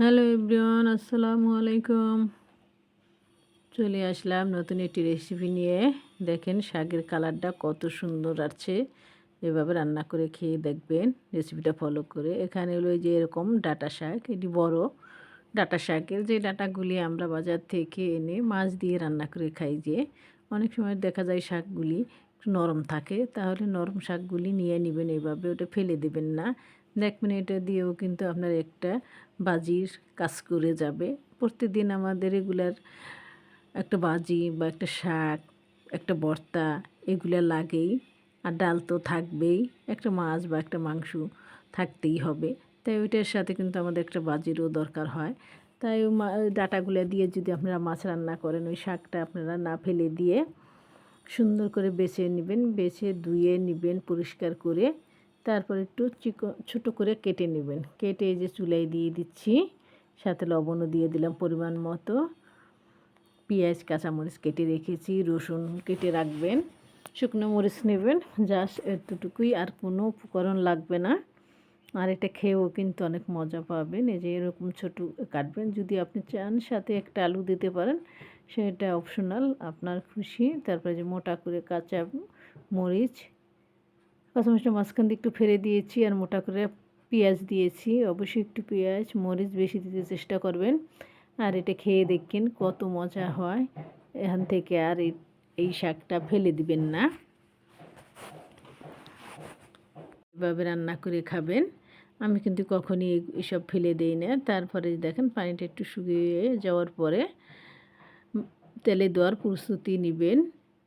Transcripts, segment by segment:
Hello everyone, আসসালামু আলাইকুম। চলে আসলাম নতুন একটি রেসিপি নিয়ে। দেখেন শাকের কালারটা কত সুন্দর আছে এভাবে রান্না করে খেয়ে দেখবেন রেসিপিটা ফলো করে। এখানে হলো যে এরকম ডাটা শাক, এটি বড় ডাটা শাকের। যে ডাটাগুলি আমরা বাজার থেকে এনে মাছ দিয়ে রান্না করে খাই যে, অনেক সময় দেখা যায় শাকগুলি নরম থাকে, তাহলে নরম শাকগুলি নিয়ে নেবেন এভাবে, ওটা ফেলে দেবেন না। দেখবেন এটা দিয়েও কিন্তু আপনার একটা বাজির কাজ করে যাবে। প্রতিদিন আমাদের রেগুলার একটা বাজি বা একটা শাক, একটা ভর্তা এগুলো লাগেই। আর ডাল তো থাকবেই, একটা মাছ বা একটা মাংস থাকতেই হবে। তাই ওইটার সাথে কিন্তু আমাদের একটা বাজিরও দরকার হয়। তাই ডাটাগুলো দিয়ে যদি আপনারা মাছ রান্না করেন, ওই শাকটা আপনারা না ফেলে দিয়ে সুন্দর করে বেছে নেবেন, বেছে ধুয়ে নেবেন পরিষ্কার করে, তারপর একটু চিকন, ছোটো করে কেটে নেবেন। কেটে যে চুলাই দিয়ে দিচ্ছি, সাথে লবণও দিয়ে দিলাম পরিমাণ মতো। পেঁয়াজ, কাঁচামরিচ কেটে রেখেছি, রসুন কেটে রাখবেন, শুকনো মরিচ নেবেন, জাস্ট এতটুকুই, আর কোনো উপকরণ লাগবে না। আর এটা খেয়েও কিন্তু অনেক মজা পাবেন, এই যে এরকম ছোটো কাটবেন। যদি আপনি চান সাথে একটা আলু দিতে পারেন সেটা অপশনাল আপনার খুশি। তারপরে যে মোটা করে কাঁচা মরিচ কাঁচামরিচটা মাঝখান দিয়ে একটু ফেলে দিয়েছি আর মোটা করে পেঁয়াজ দিয়েছি। অবশ্যই একটু পেঁয়াজ, মরিচ বেশি দিতে চেষ্টা করবেন। আর এটা খেয়ে দেখেন কত মজা হয়। এখান থেকে আর এই শাকটা ফেলে দিবেন না। এভাবে রান্না করে খাবেন। আমি কিন্তু কখনই এসব ফেলে দিই না। তারপরে দেখেন পানিটা একটু শুকিয়ে যাওয়ার পরে তেলে দেওয়ার প্রস্তুতি নেবেন।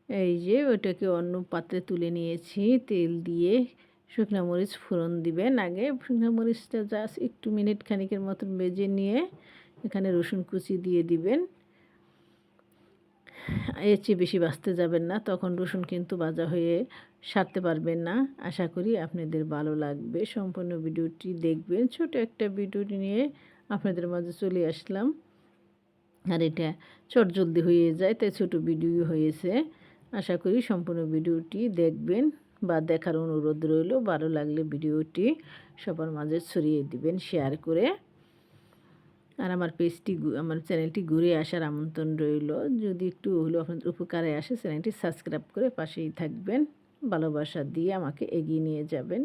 এই যে ওটাকে অন্য পাত্রে তুলে নিয়েছি। তেল দিয়ে শুকনো মরিচ ফোড়ন দিবেন। আগে শুকনো মরিচটা জাস্ট একটু মিনিট খানিকের মতন বেজে নিয়ে এখানে রসুন কুচি দিয়ে দিবেন। এর চেয়ে বেশি বাঁচতে যাবেন না। তখন রসুন কিন্তু বাজা হয়ে সারতে পারবেন না। আশা করি আপনাদের ভালো লাগবে। সম্পূর্ণ ভিডিওটি দেখবেন। ছোট একটা ভিডিওটি নিয়ে আপনাদের মাঝে চলে আসলাম। আর এটা চট জলদি হয়ে যায়, তাই ছোটো ভিডিও হয়েছে। আশা করি সম্পূর্ণ ভিডিওটি দেখবেন বা দেখার অনুরোধ রইল, ভালো লাগলে ভিডিওটি সবার মাঝে ছড়িয়ে দিবেন শেয়ার করে। আর আমার পেজটি আমার চ্যানেলটি ঘুরে আসার আমন্ত্রণ রইল। যদি একটু হলেও আপনাদের উপকারে আসে চ্যানেলটি সাবস্ক্রাইব করে পাশেই থাকবেন। ভালোবাসা দিয়ে আমাকে এগিয়ে নিয়ে যাবেন।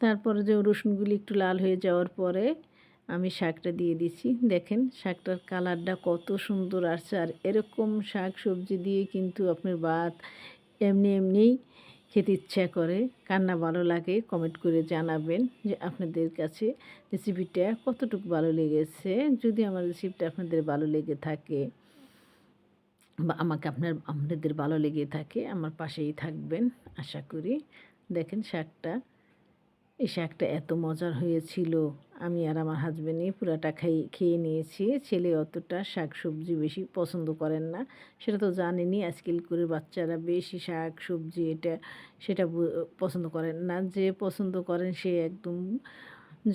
তারপরে যে রসুনগুলি একটু লাল হয়ে যাওয়ার পরে আমি শাকটা দিয়ে দিচ্ছি দেখেন, শাকটার কালারটা কত সুন্দর আসছে। আর এরকম শাক সবজি দিয়ে কিন্তু আপনার ভাত এমনি এমনিই খেতে ইচ্ছা করে। কান্না ভালো লাগে কমেন্ট করে জানাবেন যে আপনাদের কাছে রেসিপিটা কতটুকু ভালো লেগেছে। যদি আমার রেসিপিটা আপনাদের ভালো লেগে থাকে বা আমাকে আপনার, আপনাদের ভালো লেগে থাকে, আমার পাশেই থাকবেন, আশা করি। দেখেন, শাকটা, এই শাকটা এত মজার হয়েছিল। আমি আর আমার হাজব্যান্ডই পুরাটা খাই, খেয়ে নিয়েছি। ছেলে অতটা শাক সবজি বেশি পছন্দ করেন না। সেটা তো জানেনি আজকাল করে বাচ্চারা বেশি শাক সবজি এটা, সেটা পছন্দ করেন না। যে পছন্দ করেন, সে একদম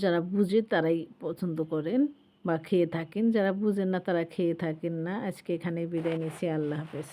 যারা বুঝে তারাই পছন্দ করেন বা খেয়ে থাকেন। যারা বুঝেন না, তারা খেয়ে থাকেন না। আজকে এখানে বিদায় নিয়েছি আল্লাহ হাফেজ।